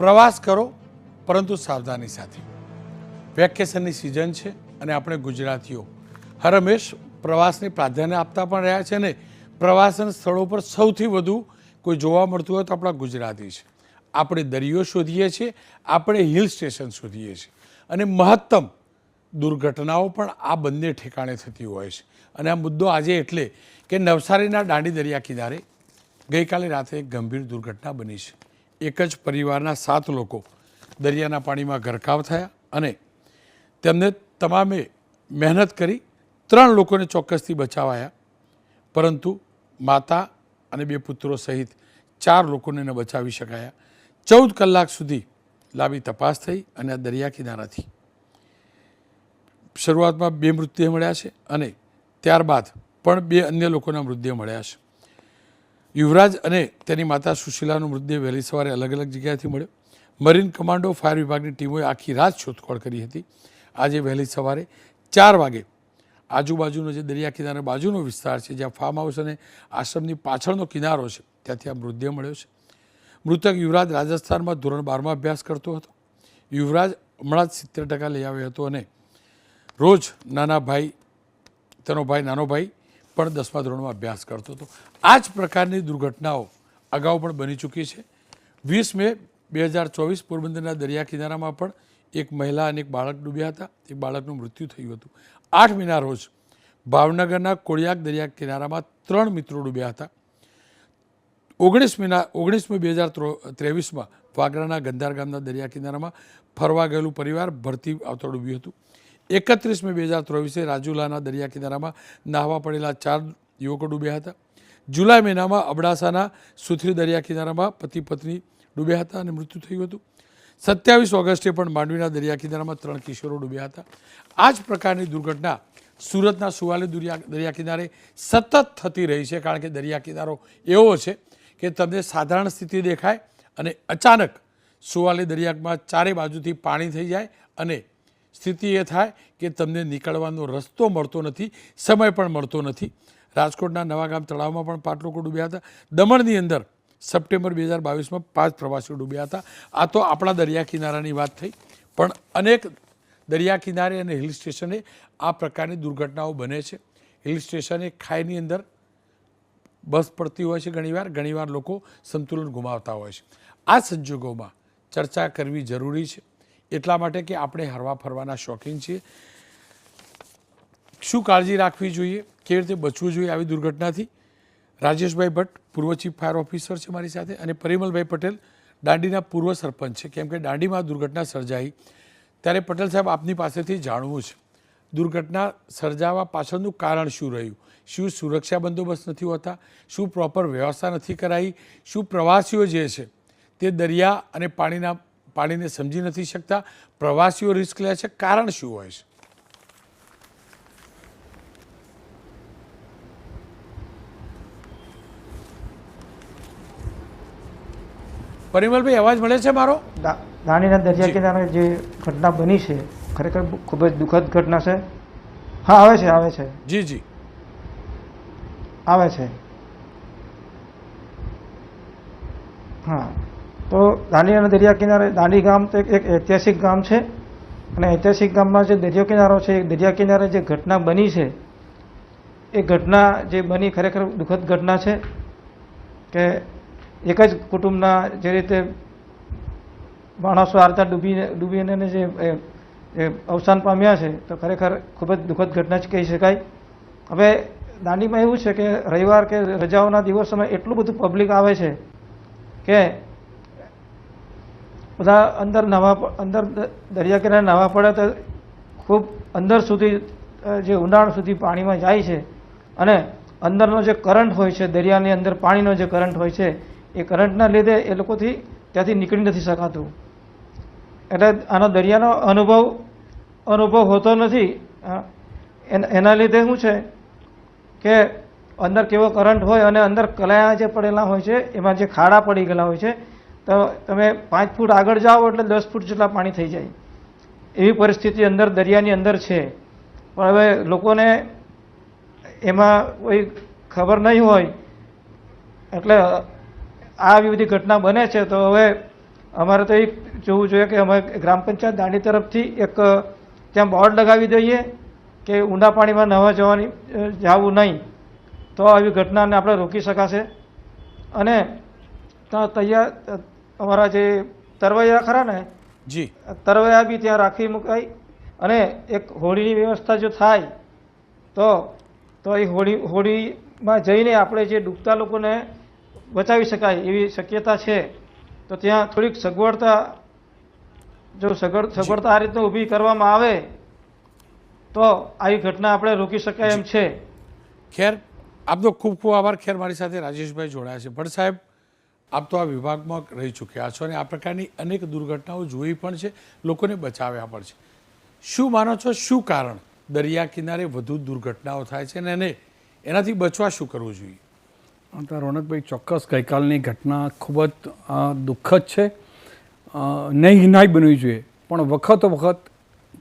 પ્રવાસ કરો, પરંતુ સાવધાની સાથે. વેકેશનની સિઝન છે અને આપણે ગુજરાતીઓ. હર હંમેશ પ્રવાસને પ્રાધાન્ય આપતા પણ રહ્યા છે ને પ્રવાસન સ્થળો પર સૌથી વધુ કોઈ જોવા મળતું હોય તો આપણા ગુજરાતી છે. આપણે દરિયો શોધીએ છીએ, આપણે હિલ સ્ટેશન શોધીએ છીએ. અને મહત્તમ દુર્ઘટનાઓ પણ આ બંને ઠેકાણે થતી હોય છે. અને આ મુદ્દો આજે એટલે કે નવસારીના દાંડી દરિયા કિનારે ગઈકાલે રાતે એક ગંભીર દુર્ઘટના બની છે. એક જ પરિવારના સાત લોકો દરિયાના પાણીમાં ગરકાવ થયા અને તેમને તમામે મહેનત કરી ત્રણ લોકોને ચોક્કસથી બચાવાયા. પરંતુ માતા અને બે પુત્રો સહિત ચાર લોકોને ન બચાવી શકાયા. ચૌદ કલાક સુધી લાંબી તપાસ થઈ અને આ દરિયા કિનારાથી શરૂઆતમાં બે મૃતદેહ મળ્યા છે અને ત્યારબાદ પણ બે અન્ય લોકોના મૃતદેહ મળ્યા છે. યુવરાજ અને તેની માતા સુશીલાનો મૃતદેહ વહેલી સવારે અલગ અલગ જગ્યાએથી મળ્યો. મરીન કમાન્ડો ફાયર વિભાગની ટીમોએ આખી રાત શોધખોળ કરી હતી. આજે વહેલી સવારે ચાર વાગે આજુબાજુનો જે દરિયા કિનારા બાજુનો વિસ્તાર છે, જ્યાં ફાર્મ હાઉસ અને આશ્રમની પાછળનો કિનારો છે, ત્યાંથી આ મૃતદેહ મળ્યો છે. મૃતક યુવરાજ રાજસ્થાનમાં ધોરણ બારમાં અભ્યાસ કરતો હતો. યુવરાજ હમણાં જ સિત્તેર ટકા લઈ આવ્યો હતો અને રોજ નાના ભાઈ, તેનો ભાઈ, નાનો ભાઈ પણ દસમા ધોરણમાં અભ્યાસ કરતો હતો. આ જ પ્રકારની દુર્ઘટનાઓ અગાઉ પણ બની ચૂકી છે. વીસ મે બે હજાર ચોવીસ પોરબંદરના દરિયા કિનારામાં પણ એક મહિલા અને એક બાળક ડૂબ્યા હતા. એક બાળકનું મૃત્યુ થયું હતું. આઠ મહિના રોજ ભાવનગરના કોળિયાક દરિયા કિનારામાં ત્રણ મિત્રો ડૂબ્યા હતા. ઓગણીસ મીના, ઓગણીસ મે બે હજાર ત્રેવીસમાં વાગરાના ગંધાર ગામના દરિયા કિનારામાં ફરવા ગયેલું પરિવાર ભરતી આવતા ડૂબ્યું હતું. એકત્રીસ મે બે હજાર ત્રેવીસે રાજુલાના દરિયા કિનારામાં નાહવા પડેલા ચાર યુવકો ડૂબ્યા હતા. જુલાઈ મહિનામાં અબડાસાના સુથરી દરિયા કિનારામાં પતિ પત્ની ડૂબ્યા હતા અને મૃત્યુ થયું હતું. સત્યાવીસ ઓગસ્ટે પણ માંડવીના દરિયા કિનારામાં ત્રણ કિશોરો ડૂબ્યા હતા. આ જ પ્રકારની દુર્ઘટના સુરતના સુવાલી દરિયા દરિયા કિનારે સતત થતી રહી છે, કારણ કે દરિયા કિનારો એવો છે કે તમને સાધારણ સ્થિતિ દેખાય અને અચાનક સુવાલી દરિયામાં ચારે બાજુથી પાણી થઈ જાય અને સ્થિતિ એ થાય કે તમને નીકળવાનો રસ્તો મળતો નથી, સમય પણ મળતો નથી. રાજકોટના નવાગામ તળાવમાં પણ પાંચ લોકો ડૂબ્યા હતા. દમણની અંદર સપ્ટેમ્બર બે હજાર બાવીસમાં પાંચ પ્રવાસીઓ ડૂબ્યા હતા. આ તો આપણા દરિયા કિનારાની વાત થઈ. પણ અનેક દરિયા કિનારે અને હિલ સ્ટેશને આ પ્રકારની દુર્ઘટનાઓ બને છે. હિલ સ્ટેશને ખાઈની અંદર બસ પડતી હોય છે ઘણીવાર. ઘણીવાર લોકો સંતુલન ગુમાવતા હોય છે. આ સંજોગોમાં ચર્ચા કરવી જરૂરી છે. એટલા માટે કે આપણે હરવા ફરવાના શોખીન છીએ. શું કાળજી રાખવી જોઈએ? કેવી રીતે બચવું જોઈએ આવી દુર્ઘટનાથી? રાજેશભાઈ ભટ્ટ, પૂર્વ ચીફ ફાયર ઓફિસર છે મારી સાથે અને પરિમલભાઈ પટેલ, દાંડીના પૂર્વ સરપંચ છે. કેમ કે દાંડીમાં દુર્ઘટના સર્જાઈ. ત્યારે પટેલ સાહેબ આપની પાસેથી જાણવું છે. દુર્ઘટના સર્જાવા પાછળનું કારણ શું રહ્યું? શું સુરક્ષા બંદોબસ્ત નથી હોતા? શું પ્રોપર વ્યવસ્થા નથી કરાઈ? શું પ્રવાસીઓ જે છે તે દરિયા અને પાણીના પાણીને સમજી નથી શકતા. પ્રવાસીઓ રિસ્ક લે છે. કારણ શું હોય છે? પરિમલભાઈ અવાજ મળે છે મારો? દાણીના દરિયા કિનારે જે ઘટના બની છે ખરેખર ખૂબ જ દુઃખદ ઘટના છે. હા આવે છે આવે છે. જી જી. આવે છે. હા. તો દાંડીના દરિયા કિનારે, દાંડી ગામ તો એક ઐતિહાસિક ગામ છે. અને ઐતિહાસિક ગામમાં જે દરિયો કિનારો છે, એ દરિયા કિનારે જે ઘટના બની છે, એ ઘટના જે બની ખરેખર દુઃખદ ઘટના છે કે એક જ કુટુંબના જે રીતે માણસો હારતા ડૂબીને ડૂબીને જે અવસાન પામ્યા છે, તો ખરેખર ખૂબ જ દુઃખદ ઘટના જ કહી શકાય. હવે દાંડીમાં એવું છે કે રવિવાર કે રજાઓના દિવસોમાં એટલું બધું પબ્લિક આવે છે કે બધા અંદર નવા અંદર દરિયા કિનારે નાવા પડે તો ખૂબ અંદર સુધી જે ઊંડાણ સુધી પાણીમાં જાય છે અને અંદરનો જે કરંટ હોય છે, દરિયાની અંદર પાણીનો જે કરંટ હોય છે, એ કરંટના લીધે એ લોકોથી ત્યાંથી નીકળી નથી શકાતું. એટલે આનો દરિયાનો અનુભવ અનુભવ હોતો નથી. એના લીધે શું છે કે અંદર કેવો કરંટ હોય અને અંદર કલાયા જે પડેલા હોય છે, એમાં જે ખાડા પડી ગયેલા હોય છે તો તમે પાંચ ફૂટ આગળ જાઓ એટલે દસ ફૂટ જેટલા પાણી થઈ જાય. એવી પરિસ્થિતિ અંદર, દરિયાની અંદર છે. પણ હવે લોકોને એમાં કોઈ ખબર નહીં હોય. એટલે આવી બધી ઘટના બને છે. તો હવે અમારે તો એક જોવું જોઈએ કે અમે ગ્રામ પંચાયત દાંડી તરફથી એક, ત્યાં બોર્ડ લગાવી દઈએ કે ઊંડા પાણીમાં નવા જવાની જવું નહીં. તો આવી ઘટનાને આપણે રોકી શકાશે. અને ત્યાં તૈયાર અમારા જે તરવૈયા ખરા ને જી. તરવૈયા બી ત્યાં રાખી મુકાય અને એક હોળીની વ્યવસ્થા જો થાય તો તો એ હોળી હોળીમાં જઈને આપણે જે ડૂબતા લોકોને બચાવી શકાય એવી શક્યતા છે. તો ત્યાં થોડીક સગવડતા જો સગવડ સગવડતા આ રીતનું ઊભી કરવામાં આવે તો આવી ઘટના આપણે રોકી શકાય એમ છે. ખેર આપનો ખૂબ ખૂબ આભાર. ખેર મારી સાથે રાજેશભાઈ જોડાયા છે. ભટ્ટ સાહેબ આપ તો આ વિભાગમાં રહી ચૂક્યા છો અને આ પ્રકારની અનેક દુર્ઘટનાઓ જોઈ પણ છે, લોકોને બચાવ્યા પણ છે. શું માનો છો? શું કારણ? દરિયા કિનારે વધુ દુર્ઘટનાઓ થાય છે અને એને એનાથી બચવા શું કરવું જોઈએ? રોનકભાઈ, ચોક્કસ ગઈકાલની ઘટના ખૂબ જ દુઃખદ છે. નહીં હિનાઈ બનવી જોઈએ, પણ વખતો વખત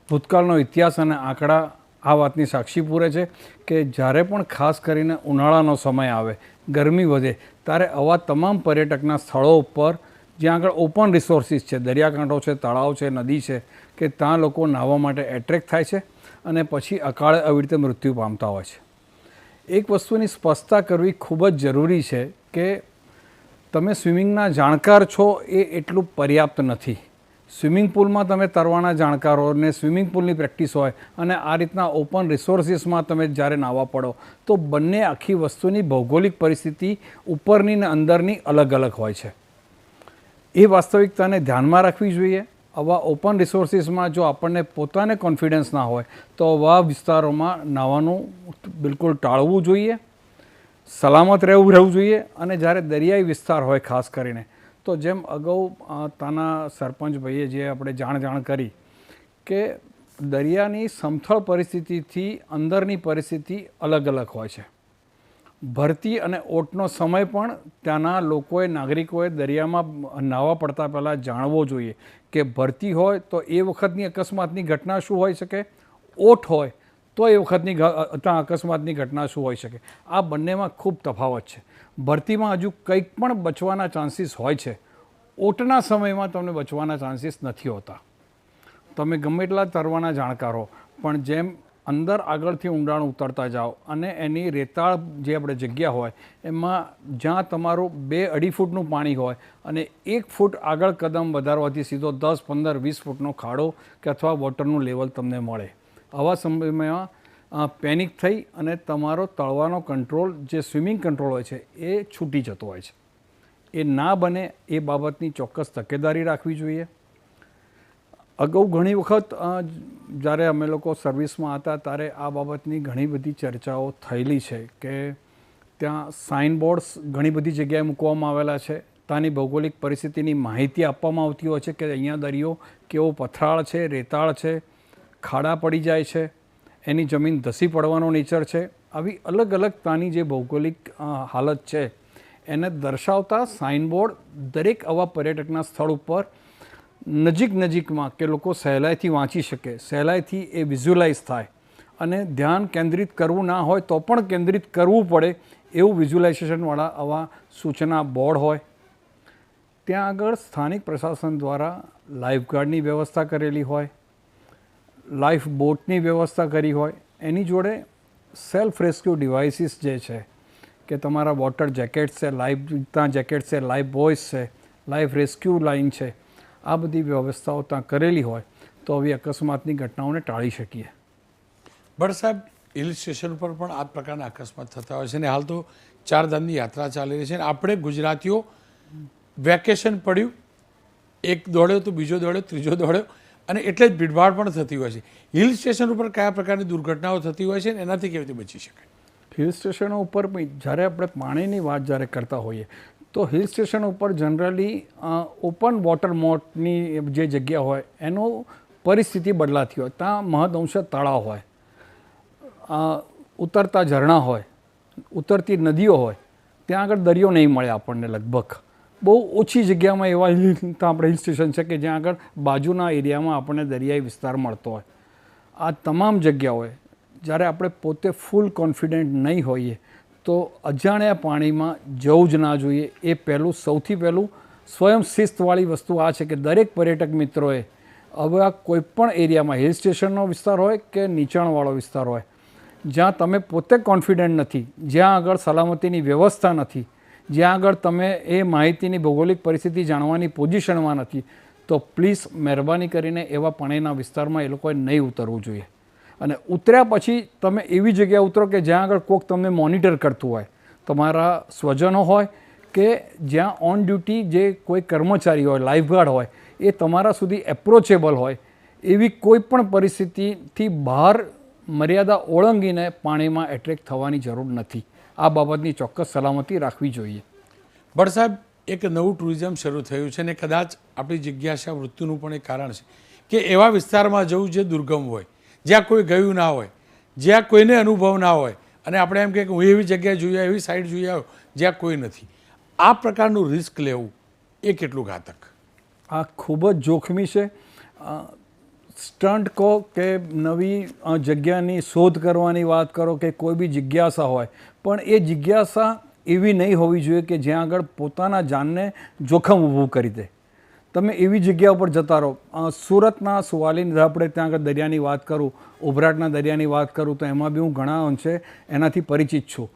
ભૂતકાળનો ઇતિહાસ અને આંકડા આ વાતની સાક્ષી પૂરે છે કે જ્યારે પણ ખાસ કરીને ઉનાળાનો સમય આવે, ગરમી વધે ત્યારે આવા તમામ પર્યટકના સ્થળો ઉપર જ્યાં આગળ ઓપન રિસોર્સિસ છે, દરિયાકાંઠો છે, તળાવ છે, નદી છે, કે ત્યાં લોકો નાહવા માટે એટ્રેક્ટ થાય છે અને પછી અકાળે આવી રીતે મૃત્યુ પામતા હોય છે. એક વસ્તુની સ્પષ્ટતા કરવી ખૂબ જ જરૂરી છે કે તમે સ્વિમિંગના જાણકાર છો એ એટલું પર્યાપ્ત નથી. સ્વિમિંગ પુલમાં તમે તરવાના જાણકારોને સ્વિમિંગ પુલની પ્રેક્ટિસ હોય અને આ રીતના ઓપન રિસોર્સિસમાં તમે જ્યારે નાવા પડો, તો બંને આખી વસ્તુની ભૌગોલિક પરિસ્થિતિ ઉપરની ને અંદરની અલગ અલગ હોય છે. એ વાસ્તવિકતાને ધ્યાનમાં રાખવી જોઈએ. આવા ઓપન રિસોર્સિસમાં જો આપણને પોતાને કોન્ફિડન્સ ના હોય, તો આવા વિસ્તારોમાં નાવાનું બિલકુલ ટાળવું જોઈએ. સલામત રહેવું રહેવું જોઈએ અને જ્યારે દરિયાઈ વિસ્તાર હોય ખાસ કરીને તો જેમ અગાઉ તાના સરપંચ ભાઈએ જે આપણે જાણ જાણ કરી કે દરિયાની સમથળ પરિસ્થિતિથી અંદરની પરિસ્થિતિ અલગ અલગ હોય છે. ભરતી અને ઓટનો સમય પણ ત્યાંના લોકોએ, નાગરિકોએ દરિયામાં નાહવા પડતા પહેલાં જાણવો જોઈએ કે ભરતી હોય તો એ વખતની અકસ્માતની ઘટના શું હોઈ શકે? ઓટ હોય તો એ વખતની ત્યાં અકસ્માતની ઘટના શું હોઈ શકે? આ બંનેમાં ખૂબ તફાવત છે. ભરતીમાં હજુ કંઈક પણ બચવાના ચાન્સીસ હોય છે. ઓટના સમયમાં તમને બચવાના ચાન્સીસ નથી હોતા. તમે ગમે એટલા તરવાના જાણકારો, પણ જેમ અંદર આગળથી ઊંડાણ ઉતરતા જાઓ અને એની રેતાળ જે આપણે જગ્યા હોય, એમાં જ્યાં તમારું બે અઢી ફૂટનું પાણી હોય અને એક ફૂટ આગળ કદમ વધારવાથી સીધો દસ, પંદર, વીસ ફૂટનો ખાડો કે અથવા વોટરનું લેવલ તમને મળે. આવા સમયમાં પેનિક થઈ અને તમારો તળવાનો કંટ્રોલ જે સ્વિમિંગ કંટ્રોલ હોય છે, એ છૂટી જતો હોય છે. એ ના બને એ બાબતની ચોક્કસ તકેદારી રાખવી જોઈએ. અગાઉ ઘણી વખત જ્યારે અમે લોકો સર્વિસમાં હતા, ત્યારે આ બાબતની ઘણી બધી ચર્ચાઓ થયેલી છે કે ત્યાં સાઇન બોર્ડ્સ ઘણી બધી જગ્યાએ મૂકવામાં આવેલા છે. ત્યાંની ભૌગોલિક પરિસ્થિતિની માહિતી આપવામાં આવતી હોય છે કે અહીંયા દરિયો કેવો પથરાળ છે, રેતાળ છે ખાડા પડી જાય છે, એની જમીન ધસી પડવાનો નેચર છે. આવી અલગ અલગ ત્યાંની જે ભૌગોલિક હાલત છે, એને દર્શાવતા સાઇનબોર્ડ દરેક આવા પર્યટકના સ્થળ ઉપર નજીક નજીકમાં કે લોકો સહેલાઈથી વાંચી શકે, સહેલાઈથી એ વિઝ્યુલાઇઝ થાય. અને ધ્યાન કેન્દ્રિત કરવું ના હોય તો પણ કેન્દ્રિત કરવું પડે એવું વિઝ્યુલાઇઝેશનવાળા આવા સૂચના બોર્ડ હોય. ત્યાં આગળ સ્થાનિક પ્રશાસન દ્વારા લાઇફગાર્ડની વ્યવસ્થા કરેલી હોય. લાઈફ બોટની વ્યવસ્થા કરી હોય, એની જોડે સેલ્ફ રેસ્ક્યુ ડિવાઇસીસ જે છે, કે તમારા વોટર જેકેટ્સ છે લાઈફ ત્યાં જેકેટ્સ છે લાઈફ બોયસ છે લાઈફ રેસ્ક્યુ લાઇન છે, આ બધી વ્યવસ્થાઓ ત્યાં કરેલી હોય, તો આવી અકસ્માતની ઘટનાઓને ટાળી શકીએ. ભટ્ટ સાહેબ, હિલ સ્ટેશન પર પણ આ પ્રકારના અકસ્માત થતા હોય છે અને હાલ તો ચારધામની યાત્રા ચાલી રહી છે અને આપણે ગુજરાતીઓ વેકેશન પડ્યું, એક દોડ્યો તો બીજો દોડ્યો, ત્રીજો દોડ્યો અને એટલે જ ભીડભાડ પણ થતી હોય છે. હિલ સ્ટેશન ઉપર કયા પ્રકારની દુર્ઘટનાઓ થતી હોય છે એનાથી કેવી રીતે બચી શકાય? હિલ સ્ટેશનો ઉપર જ્યારે આપણે પાણીની વાત જ્યારે કરતા હોઈએ, તો હિલ સ્ટેશન ઉપર જનરલી ઓપન વોટર મોટની જે જગ્યા હોય, એનો પરિસ્થિતિ બદલાતી હોય. ત્યાં મહદઅંશ તળાવ હોય ઉતરતા ઝરણા હોય, ઉતરતી નદીઓ હોય, ત્યાં આગળ દરિયો નહીં મળે આપણને લગભગ. બહુ ઓછી જગ્યામાં એવા આપણે હિલ સ્ટેશન છે કે જ્યાં આગળ બાજુના એરિયામાં આપણને દરિયાઈ વિસ્તાર મળતો હોય. આ તમામ જગ્યાઓએ જ્યારે આપણે પોતે ફૂલ કોન્ફિડન્ટ નહીં હોઈએ, તો અજાણ્યા પાણીમાં જવું જ ના જોઈએ. એ પહેલું. સૌથી પહેલું સ્વયં શિસ્તવાળી વસ્તુ આ છે કે દરેક પર્યટક મિત્રોએ હવે આ કોઈપણ એરિયામાં હિલ સ્ટેશનનો વિસ્તાર હોય કે નીચાણવાળો વિસ્તાર હોય, જ્યાં તમે પોતે કોન્ફિડન્ટ નથી, જ્યાં આગળ સલામતીની વ્યવસ્થા નથી જ્યાં આગળ તમે એ માહિતીની ભૌગોલિક પરિસ્થિતિ જાણવાની પોઝિશનમાં નથી, તો પ્લીઝ મહેરબાની કરીને એવા પાણીના વિસ્તારમાં એ લોકોએ નહીં ઉતરવું જોઈએ. અને ઉતર્યા પછી તમે એવી જગ્યાએ ઉતરો કે જ્યાં આગળ કોક તમને મોનિટર કરતું હોય. તમારા સ્વજનો હોય કે જ્યાં ઓન ડ્યુટી જે કોઈ કર્મચારી હોય, લાઈફગાર્ડ હોય, એ તમારા સુધી એપ્રોચેબલ હોય, એવી કોઈ પણ પરિસ્થિતિથી બહાર મર્યાદા ઓળંગીને પાણીમાં એટ્રેક્ટ થવાની જરૂર નથી. આ બાબતની ચોક્કસ સલામતી રાખવી જોઈએ. ભટ્ટ સાહેબ એક નવું ટુરિઝમ શરૂ થયું છે અને કદાચ આપણી જિજ્ઞાસા વૃત્તિનું પણ એક કારણ છે કે એવા વિસ્તારમાં જવું જે દુર્ગમ હોય જ્યાં કોઈ ગયું ના હોય જ્યાં કોઈને અનુભવ ના હોય અને આપણે એમ કે હું એવી જગ્યાએ જોઈ એવી સાઈડ જોઈ આવ્યો જ્યાં કોઈ નથી. આ પ્રકારનું રિસ્ક લેવું એ કેટલું ઘાતક? આ ખૂબ જ જોખમી છે. સ્ટન્ટ કહો કે નવી જગ્યાની શોધ કરવાની વાત કરો કે કોઈ બી જિજ્ઞાસા હોય પણ એ જિજ્ઞાસા એવી નહીં હોવી જોઈએ કે જ્યાં આગળ પોતાના જાનને જોખમ ઊભું કરી દે. તમે એવી જગ્યા ઉપર જતા રહો. સુરતના સુવાલીની આપણે ત્યાં આગળ દરિયાની વાત કરું, ઉભરાટના દરિયાની વાત કરું, તો એમાં બી હું ઘણા અંશે એનાથી પરિચિત છું.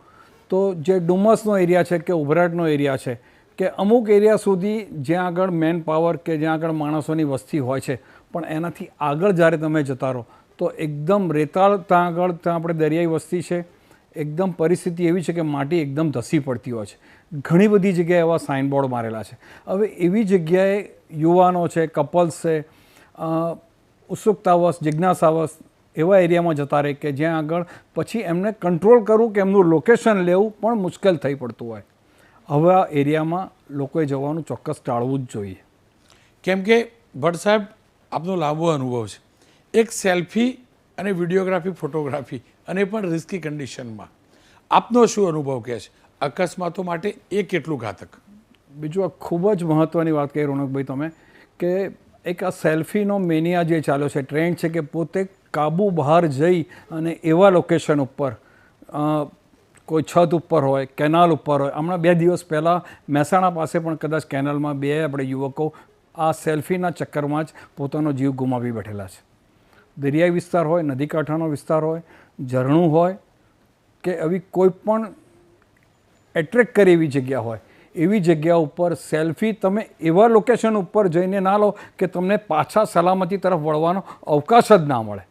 તો જે ડુમસનો એરિયા છે કે ઉભરાટનો એરિયા છે, કે અમુક એરિયા સુધી જ્યાં આગળ મેન પાવર કે જ્યાં આગળ માણસોની વસ્તી હોય છે, પણ એનાથી આગળ જ્યારે તમે જતા રહો, તો એકદમ રેતાળ ત્યાં આગળ, ત્યાં આપણે દરિયાઈ વસ્તી છે એકદમ પરિસ્થિતિ એવી છે કે માટી એકદમ ધસી પડતી હોય છે. ઘણી બધી જગ્યાએ એવા સાઇનબોર્ડ મારેલા છે. હવે એવી જગ્યાએ યુવાનો છે કપલ્સ છે ઉત્સુકતાવશ, જિજ્ઞાસાવશ એવા એરિયામાં જતા રહે કે જ્યાં આગળ પછી એમને કંટ્રોલ કરવું કે એમનું લોકેશન લેવું પણ મુશ્કેલ થઈ પડતું હોય. હવે આ એરિયામાં લોકોએ જવાનું ચોક્કસ ટાળવું જ જોઈએ. કેમ કે ભટ્ટ સાહેબ, આપનો લાંબો અનુભવ છે. એક સેલ્ફી અને વિડીયોગ્રાફી, ફોટોગ્રાફી. અને પણ રિસ્કી કન્ડિશનમાં આપનો શું અનુભવ કહે છે? અકસ્માતો માટે એ કેટલું ઘાતક? બીજું આ ખૂબ જ મહત્ત્વની વાત કહી રોનકભાઈ તમે, કે એક આ સેલ્ફીનો મેનિયા જે ચાલ્યો છે, ટ્રેન્ડ છે કે પોતે કાબુ બહાર જઈ અને એવા લોકેશન ઉપર કોઈ છત ઉપર હોય, કેનાલ ઉપર હોય. હમણાં બે દિવસ પહેલાં મહેસાણા પાસે પણ કદાચ કેનાલમાં બે આપણે યુવકો આ સેલ્ફીના ચક્કરમાં જ પોતાનો જીવ ગુમાવી બેઠેલા છે. દરિયાઈ વિસ્તાર હોય નદી કાંઠાનો વિસ્તાર હોય ઝરણું હોય કે આવી કોઈ પણ એટ્રેક્ટ કરે એવી જગ્યા હોય, એવી જગ્યા ઉપર સેલ્ફી તમે એવા લોકેશન ઉપર જઈને ના લો કે તમને પાછા સલામતી તરફ વળવાનો અવકાશ જ ના મળે.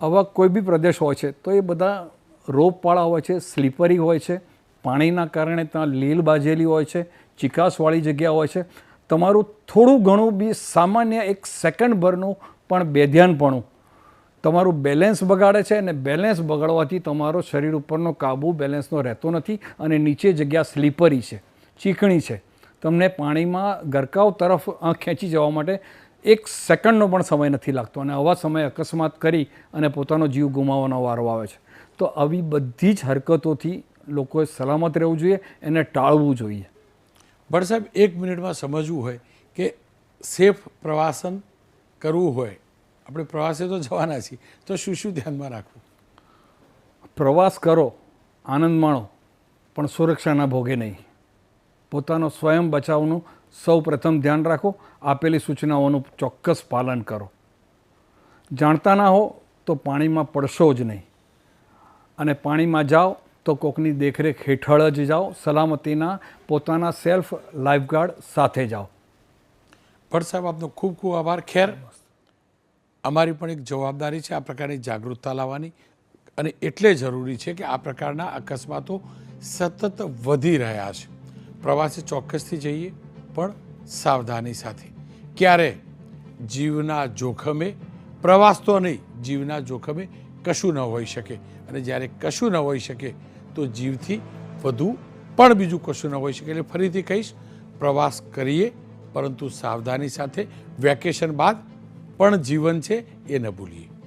આવા કોઈ બી પ્રદેશ હોય છે, તો એ બધા રોપવાળા હોય છે સ્લીપરી હોય છે, પાણીના કારણે ત્યાં લીલ બાજેલી હોય છે, ચિકાસવાળી જગ્યા હોય છે. તમારું થોડું ઘણું બી સામાન્ય એક સેકન્ડ ભરનું પણ બેધ્યાનપણું તમારું બેલેન્સ બગાડે છે અને બેલેન્સ બગાડવાથી તમારો શરીર ઉપરનો કાબુ બેલેન્સનો રહેતો નથી અને નીચે જગ્યા સ્લીપરી છે, ચીકણી છે. તમને પાણીમાં ગરકાવ તરફ ખેંચી જવા માટે એક સેકન્ડનો પણ સમય નથી લાગતો અને આવા સમયે અકસ્માત કરી અને પોતાનો જીવ ગુમાવવાનો વારો આવે છે. તો આવી બધી જ હરકતોથી લોકોએ સલામત રહેવું જોઈએ એને ટાળવું જોઈએ. ભટ્ટ સાહેબ, એક મિનિટમાં સમજવું હોય કે સેફ પ્રવાસન કરવું હોય આપણે પ્રવાસે તો જવાના છીએ. તો શું શું ધ્યાનમાં રાખવું? પ્રવાસ કરો આનંદ માણો પણ સુરક્ષાના ભોગે નહીં. પોતાનો સ્વયં બચાવનું સૌ પ્રથમ ધ્યાન રાખો આપેલી સૂચનાઓનું ચોક્કસ પાલન કરો. જાણતા ના હો તો પાણીમાં પડશો જ નહીં. અને પાણીમાં જાઓ તો કોકની દેખરેખ હેઠળ જ જાઓ સલામતીના પોતાના સેલ્ફ લાઈફગાર્ડ સાથે જાઓ. ભટ્ટ સાહેબ આપનો ખૂબ ખૂબ આભાર. ખેર. અમારી પણ એક જવાબદારી છે આ પ્રકારની જાગૃતતા લાવવાની અને એટલે જરૂરી છે કે આ પ્રકારના અકસ્માતો સતત વધી રહ્યા છે. પ્રવાસે ચોક્કસથી જઈએ, પણ સાવધાની સાથે. ક્યારે? જીવના જોખમે. પ્રવાસ તો નહીં, જીવના જોખમે કશું ન હોઈ શકે. અને જ્યારે કશું ન હોઈ શકે, તો જીવથી વધુ પણ બીજું કશું ન હોઈ શકે. એટલે ફરીથી કહીશ, પ્રવાસ કરીએ, પરંતુ સાવધાની સાથે વેકેશન બાદ પણ જીવન છે એ ન ભૂલીએ.